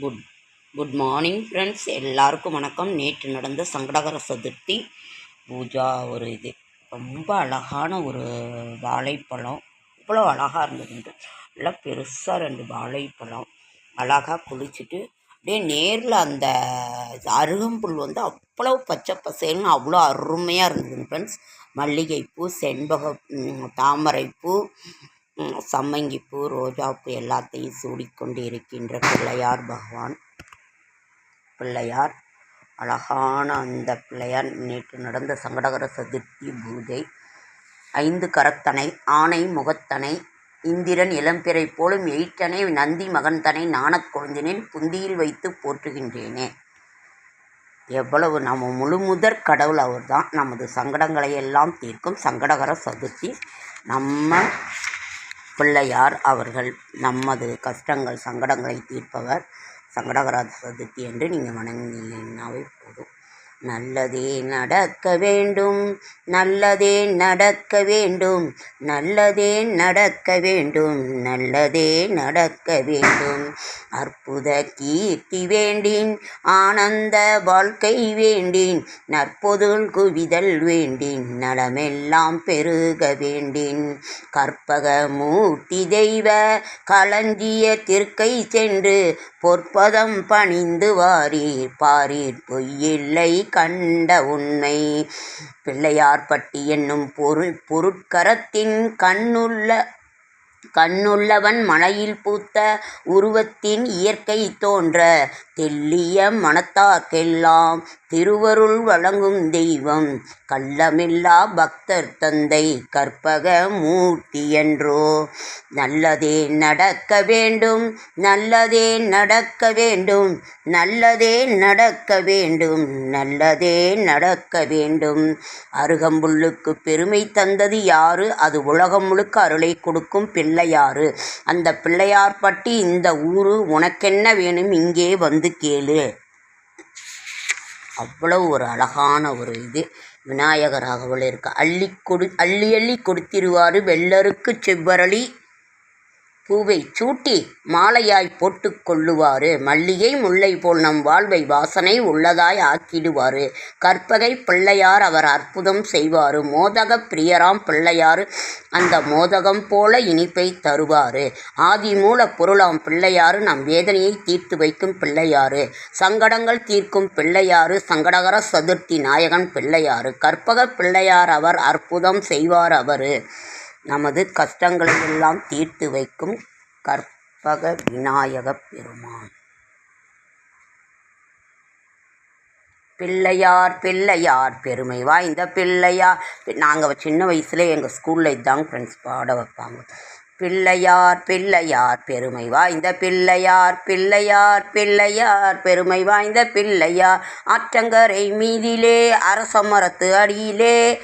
Good good morning friends எல்லாருக்கும் வணக்கம். நேற்று நடந்த சங்கடகர சதுர்த்தி பூஜா ஒரு இது. ரொம்ப அழகான ஒரு வாழைப்பழம். இவ்வளோ அழகாக இருந்ததுன்ட்டு நல்லா பெருசாக ரெண்டு வாழைப்பழம். அழகாக குளிச்சுட்டு அப்படியே நேரில் அந்த அருகம்புல் வந்து அவ்வளோ பச்சை பசேல்னு அவ்வளோ அருமையாக இருந்ததுங்க ஃப்ரெண்ட்ஸ் மல்லிகைப்பூ செண்பக தாமரைப்பூ சம்மங்கிப்பூ ரோஜாப்பூ எல்லாத்தையும் சூடிக்கொண்டு இருக்கின்ற பிள்ளையார் பகவான். பிள்ளையார் அழகான அந்த பிள்ளையார் நேற்று நடந்த சங்கடகர சதுர்த்தி பூஜை. ஐந்து கரத்தனை ஆனை முகத்தனை இந்திரன் இளம்பிறை போலும் எயிற்றனை நந்தி மகன்தனை நாணக் கொழுந்தினில் புந்தியில் வைத்து போற்றுகின்றேனே. எவ்வளவு நம்ம முழுமுதற் கடவுள் அவர்தான். நமது சங்கடங்களை எல்லாம் தீர்க்கும் சங்கடகர சதுர்த்தி. நம்ம பிள்ளையார் அவர்கள் நமது கஷ்டங்கள் சங்கடங்களை தீர்ப்பவர் சங்கடகர சதுர்த்தி என்று நீங்கள் வணங்கினீங்கன்னாவே போதும். நல்லதே நடக்க வேண்டும். நல்லதே நடக்க வேண்டும். நல்லதே நடக்க வேண்டும். நல்லதே நடக்க வேண்டும். அற்புத கீர்த்தி வேண்டின். ஆனந்த வாழ்க்கை வேண்டின். நற்பொருள் குவிதல் வேண்டின். நலமெல்லாம் பெருக வேண்டின். கற்பக மூர்த்தி தெய்வ களஞ்சிய திருக்கை சென்று பொற்பதம் பணிந்து வாரீர். பாரீர் பொய்யில்லை கண்ட உண்மை. பிள்ளையார்பட்டி என்னும் பொருள் பொருட்கரத்தின் கண்ணுள்ள கண்ணுள்ளவன் மலையில் பூத்த உருவத்தின் இயற்கை தோன்ற தெள்ளிய மனத்தார்க்கெல்லாம் திருவருள் வழங்கும் தெய்வம் கள்ளமில்லா பக்தர் தந்தை கற்பக மூர்த்தி என்றோ. நல்லதே நடக்க வேண்டும் நல்லதே நடக்க வேண்டும் நல்லதே நடக்க வேண்டும் நல்லதே நடக்க வேண்டும். அருகம்புல்லுக்கு பெருமை தந்தது யாரு? அது உலகம் முழுக்க அருளை கொடுக்கும் பிள்ளையாறு அந்த பிள்ளையார் பட்டி இந்த ஊரு உனக்கென்ன வேணும்? இங்கே வந்து கேளு. அவ்வளோ ஒரு அழகான ஒரு இது. விநாயகராகவில் இருக்கு. அள்ளி கொடு அள்ளி அள்ளி கொடுத்திருவாரு வெள்ளருக்கு செவ்வரளி. பூவை சூட்டி மாலையாய் போட்டு கொள்ளுவாரு. மல்லிகை முல்லை போல் நம் வாழ்வை வாசனை உள்ளதாய் ஆக்கிடுவாரு. கற்பகை பிள்ளையார் அவர் அற்புதம் செய்வாரு. மோதக பிரியராம் பிள்ளையார் அந்த மோதகம் போல இனிப்பை தருவாரு. ஆதி மூல பொருளாம் பிள்ளையாறு நம் வேதனையை தீர்த்து வைக்கும் பிள்ளையாறு சங்கடங்கள் தீர்க்கும் பிள்ளையாறு சங்கடகர சதுர்த்தி நாயகன் பிள்ளையாறு கற்பக பிள்ளையார் அவர் அற்புதம் செய்வார் அவரு. நமது கஷ்டங்களை எல்லாம் தீர்த்து வைக்கும் கற்பக விநாயகப் பெருமான். பிள்ளையார் பிள்ளையார் பெருமை வாய்ந்த பிள்ளையார். நாங்கள் சின்ன வயசுல எங்கள் ஸ்கூலில் இதாங்க ஃப்ரெண்ட்ஸ் பாட வைப்பாங்க. பிள்ளையார் பிள்ளையார் பெருமை வாய்ந்த பிள்ளையார் பிள்ளையார் பிள்ளையார் பெருமை வாய்ந்த பிள்ளையார். ஆற்றங்கரை மீதிலே அரச மரத்து அடியிலே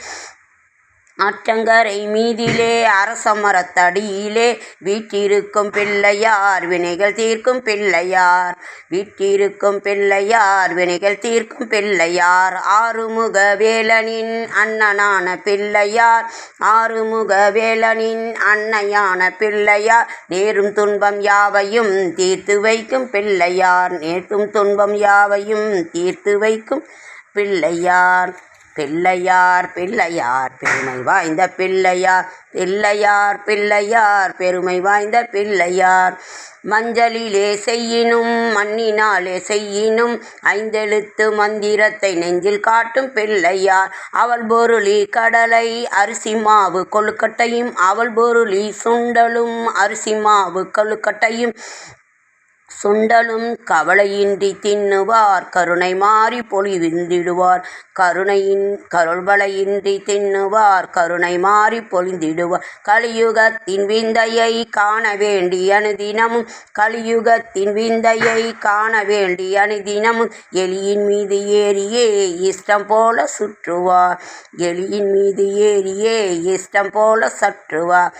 ஆற்றங்கரை மீதிலே அரச மரத்தடியிலே வீற்றிருக்கும் பிள்ளையார் வினைகள் தீர்க்கும் பிள்ளையார். வீட்டிருக்கும் பிள்ளையார் வினைகள் தீர்க்கும் பிள்ளையார். ஆறுமுக வேலனின் அண்ணனான பிள்ளையார். ஆறுமுக வேலனின் அன்னையான பிள்ளையார். நேரும் துன்பம் யாவையும் தீர்த்து வைக்கும் பிள்ளையார். நேர்த்தும் துன்பம் யாவையும் தீர்த்து வைக்கும் பிள்ளையார். பிள்ளையார் பிள்ளையார் பெருமை வாய்ந்த பிள்ளையார் பிள்ளையார் பிள்ளையார் பெருமை வாய்ந்த பிள்ளையார். மஞ்சளிலே செய்யினும் மண்ணினாலே செய்யினும் ஐந்தெழுத்து மந்திரத்தை நெஞ்சில் காட்டும் பிள்ளையார். அவள் பொருளி கடலை அரிசி மாவு கொழுக்கட்டையும் அவள் பொருளி சுண்டலும் அரிசி மாவு கொழுக்கட்டையும் சுண்டலும் கவலையின்றி தின்னுவார். கருணை மாறி பொழிவிந்திடுவார் கருணையின் கருள்வலையின்றி தின்னுவார். கருணை மாறி பொழிந்திடுவார். கலியுகத்தின் விந்தையை காண வேண்டி அனுதினமும் கலியுகத்தின் விந்தையை காண வேண்டி அனுதினமும் எலியின் மீது ஏறியே இஷ்டம் போல சுற்றுவார். எலியின் மீது ஏறியே இஷ்டம் போல சற்றுவார்.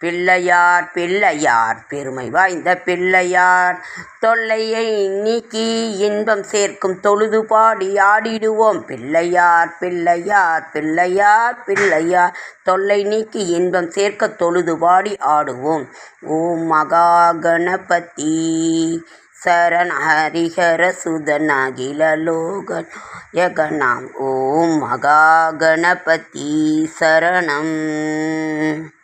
பிள்ளையார் பிள்ளையார் பெருமை வாய்ந்த பிள்ளையார். தொல்லையை நீக்கி இன்பம் சேர்க்கும் தொழுது பாடி ஆடிடுவோம். பிள்ளையார் பிள்ளையார் பிள்ளையார் பிள்ளையார். தொல்லை நீக்கி இன்பம் சேர்க்க தொழுது பாடி ஆடுவோம். ஓம் மகா கணபதி சரண் ஹரிஹர சுதன் அகில லோக ஓம் மகா கணபதி சரணம்.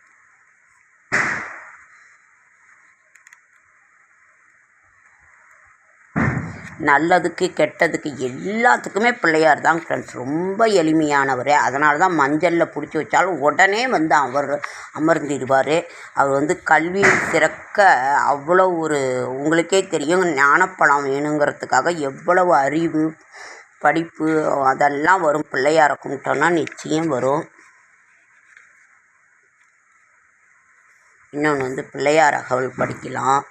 நல்லதுக்கு கெட்டதுக்கு எல்லாத்துக்குமே பிள்ளையார் தான் ஃப்ரெண்ட்ஸ் ரொம்ப எளிமையானவர். அதனால தான் மஞ்சளில் பிடிச்சி வச்சாலும் உடனே வந்து அவர் அமர்ந்திடுவார். அவர் வந்து கல்வி சிறக்க அவ்வளோ ஒரு உங்களுக்கே தெரியும் ஞானப்பழம் வேணுங்கிறதுக்காக எவ்வளவு அறிவு படிப்பு அதெல்லாம் வரும். பிள்ளையாரை கும்பிட்டோன்னா நிச்சயம் வரும். இன்னொன்று வந்து பிள்ளையார் அகவல் படிக்கலாம்.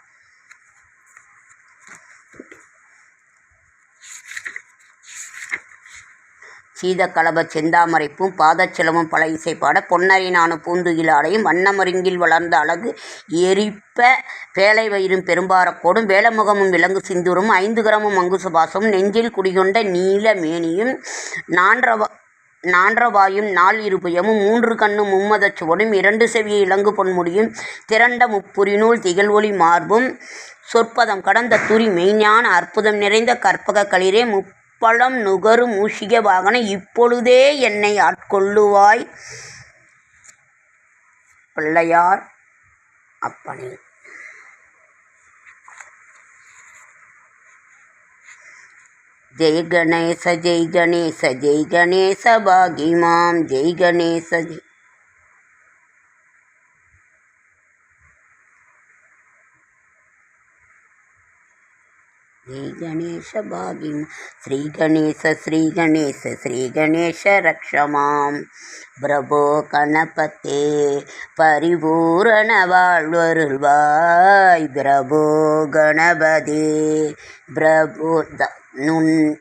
சீதக்கலப செந்தாமரைப்பும் பாதச்செலவும் பல இசைப்பாட பொன்னரினான பூந்துகிலாடையும் வண்ணமருங்கில் வளர்ந்த அழகு எரிப்ப பேலை வயிறும் பெரும்பாரக்கோடும் வேலமுகமும் விலங்கு சிந்துரும் ஐந்து கிரமும் மங்குசுபாசமும் நெஞ்சில் குடிகொண்ட நீல மேனியும் நான்றவ நான்றவாயும் நாள் இருபயமும் மூன்று கண்ணும் மும்மதச் சுவடும் இரண்டு செவியை இலங்கு பொன்முடியும் திரண்ட முப்புரிநூல் திகழ்வொளி மார்பும் சொற்பதம் கடந்த துரி மெய்ஞான அற்புதம் நிறைந்த கற்பக களிரே முப்பழம் நுகரும் மூஷிக வாகன இப்பொழுதே என்னை ஆட்கொள்ளுவாய் பிள்ளையார் அப்பனே. ஜெய் கணேச ஜெய் கணேச ஜெய் கணேச பாகிமாம் ஜெய் கணேச ஜெய் ஜெய் கணேச பாகிம் ஸ்ரீ கணேச ஸ்ரீ கணேச ஸ்ரீ கணேச ரக்ஷமாம் பிரபோ கணபத்தே பரிபூரண வாழ்வருள்வாய் பிரபோ கணபதி பிரபோ த நுண்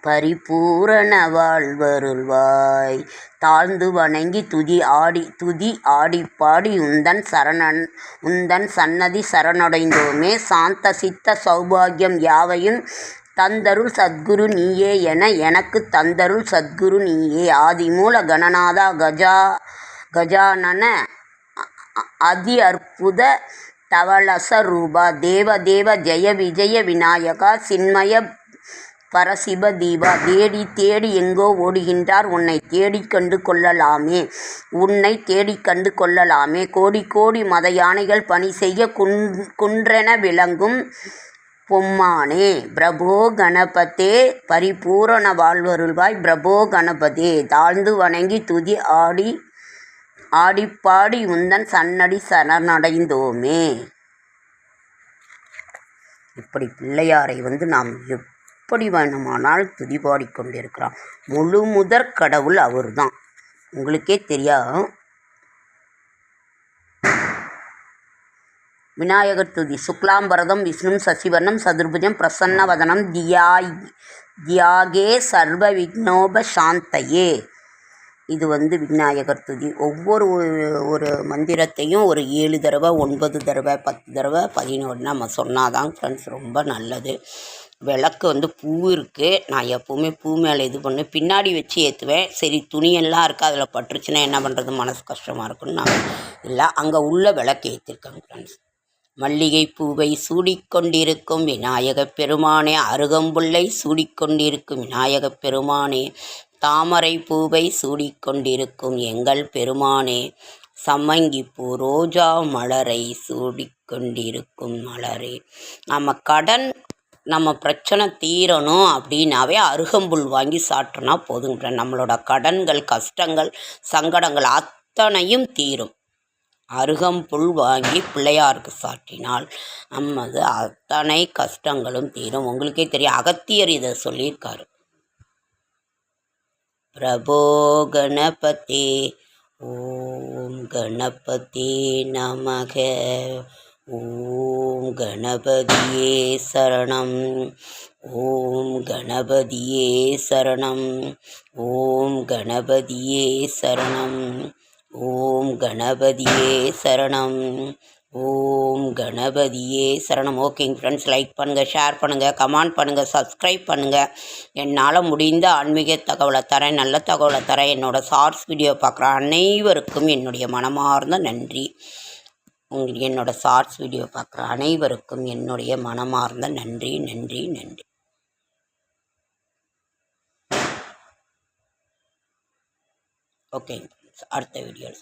பரிபூரண வாழ்வருள்வாய். தாழ்ந்து வணங்கி துதி ஆடி துதி ஆடி பாடி உந்தன் சரணன் உந்தன் சன்னதி சரணடைந்தோமே. சாந்த சித்த சௌபாகியம் யாவையும் தந்தருள் சத்குரு நீயே என எனக்கு தந்தருள் சத்குரு நீயே. ஆதிமூல கணநாதா கஜா கஜானன அதி அற்புத தவளசரூபா தேவதேவ தேவ தேவ ஜெய விஜய விநாயகா சின்மய பரசிவ தீபா தேடி தேடி எங்கோ ஓடுகின்றார். உன்னை தேடி கண்டு கொள்ளலாமே. உன்னை தேடி கண்டு கொள்ளலாமே. கோடி கோடி மத யானைகள் பணி செய்ய குன் குன்றென விளங்கும் பொம்மானே. பிரபோ கணபதே பரிபூரண வாழ்வருள்வாய். பிரபோ கணபதே தாழ்ந்து வணங்கி துதி ஆடி ஆடிப்பாடி உந்தன் சன்னடி சரணடைந்தோமே. இப்படி பிள்ளையாரை வந்து நாம் எப்படி வேணுமானால் துதிபாடி கொண்டிருக்கிறோம் முழு முதற் கடவுள் அவர்தான். உங்களுக்கே தெரியும் விநாயகர் துதி சுக்லாம்பரதம் விஷ்ணு சசிவர்ணம் சதுர்புஜம் பிரசன்ன வதனம் தியாய் தியாகே சர்வ விக்னோப சாந்தையே. இது வந்து விநாயகர் துதி. ஒவ்வொரு ஒரு மந்திரத்தையும் ஒரு ஏழு தடவை ஒன்பது தடவை பத்து தடவை பதினொன்று நம்ம சொன்னால் தான் ஃப்ரெண்ட்ஸ் ரொம்ப நல்லது. விளக்கு வந்து பூ இருக்குது நான் எப்போவுமே பூ மேலே இது பண்ணு. பின்னாடி வச்சு ஏற்றுவேன் சரி துணியெல்லாம் இருக்குது அதில் பட்டுருச்சுன்னா என்ன பண்ணுறது மனசு கஷ்டமாக இருக்குன்னு நான் இல்லை அங்கே உள்ள விளக்கு ஏற்றிருக்கேன் ஃப்ரெண்ட்ஸ் மல்லிகை பூவை சூடிக்கொண்டிருக்கும் விநாயகப் பெருமானே அருகம்புல்லை சூடிக்கொண்டிருக்கும் விநாயகப் பெருமானே தாமரை பூவை சூடிக்கொண்டிருக்கும் எங்கள் பெருமானே சம்மங்கிப்பூ ரோஜா மலரை சூடிக்கொண்டிருக்கும் மலரே. நம்ம கடன் நம்ம பிரச்சனை தீரணும் அப்படின்னாவே அருகம்புல் வாங்கி சாப்பிட்டோன்னா போதுங்க நம்மளோட கடன்கள் கஷ்டங்கள் சங்கடங்கள் அத்தனையும் தீரும். அருகம்புல் வாங்கி பிள்ளையாருக்கு சாட்டினால் நமது அத்தனை கஷ்டங்களும் தீரும். உங்களுக்கே தெரியும் அகத்தியர் இதை சொல்லியிருக்காரு. பிரபோ கணபதி. ஓம் கணபதி நமக. ஓம் கணபதியே சரணம். ஓம் கணபதியே சரணம். ஓம் கணபதியே சரணம். ஓம் கணபதியே சரணம். ஓம் கணபதியே சரணம். ஓகேங்க ஃப்ரெண்ட்ஸ் லைக் பண்ணுங்கள் ஷேர் பண்ணுங்கள் கமெண்ட் பண்ணுங்கள் சப்ஸ்கிரைப் பண்ணுங்கள் என்னால் முடிந்த ஆன்மீக தகவலை தரேன் நல்ல தகவலை தரேன். என்னோடய ஷார்ட்ஸ் வீடியோ பார்க்குற அனைவருக்கும் என்னுடைய மனமார்ந்த நன்றி. உங்கள் என்னோட ஷார்ட்ஸ் வீடியோ பார்க்குற அனைவருக்கும் என்னுடைய மனமார்ந்த நன்றி நன்றி நன்றி. ஓகேங்க ஃப்ரெண்ட்ஸ் அடுத்த வீடியோவில்